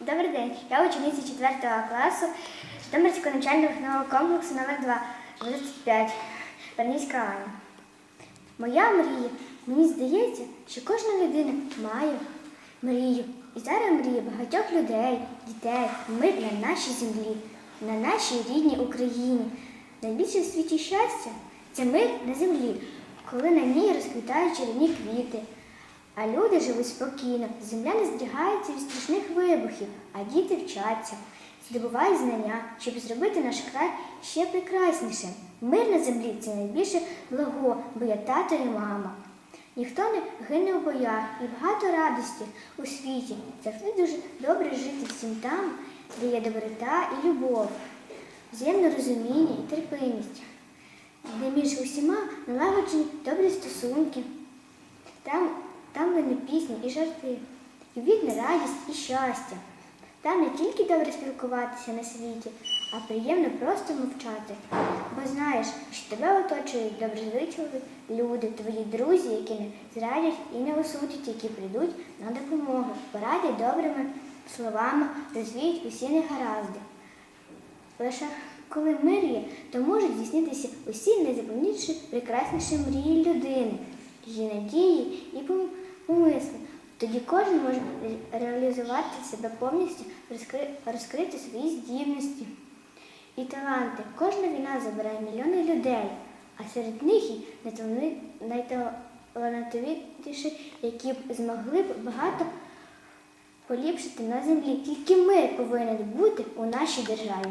Добрий день, я учениця 4 класу Житомирського навчально-виховного комплексу номер 2 25, Вернівська Аня. Моя мрія. Мені здається, що кожна людина має мрію. І зараз мріє багатьох людей, дітей, мир на нашій землі, на нашій рідній Україні. Найбільше в світі щастя це мир на землі, коли на ній розквітають чарівні квіти. А люди живуть спокійно, земля не здригається від страшних вибухів, а діти вчаться, здобувають знання, щоб зробити наш край ще прекраснішим. Мир на землі це найбільше благо, бо я тато і мама. Ніхто не гине у боях і багато радості у світі. Завжди дуже добре жити всім там, де є доброта і любов, взаємне розуміння і терпимість, де між усіма налагоджені добрі стосунки. Там, там вони пісні і жарти, і відна радість і щастя. Там не тільки добре спілкуватися на світі, а приємно просто мовчати. Бо знаєш, що тебе оточують доброзичливі люди, твої друзі, які не зрадять і не осудять, які прийдуть на допомогу, порадять добрими словами, розвіють усі негаразди. Лише коли мир є, то можуть здійснитися усі найзаповніші прекрасніші мрії людини, надії і помисли. Тоді кожен може реалізувати себе повністю, розкри- розкрити свої здібності і таланти. Кожна війна забирає мільйони людей, а серед них і найталановитіші, які б змогли б багато поліпшити на землі. Тільки мир повинен бути у нашій державі.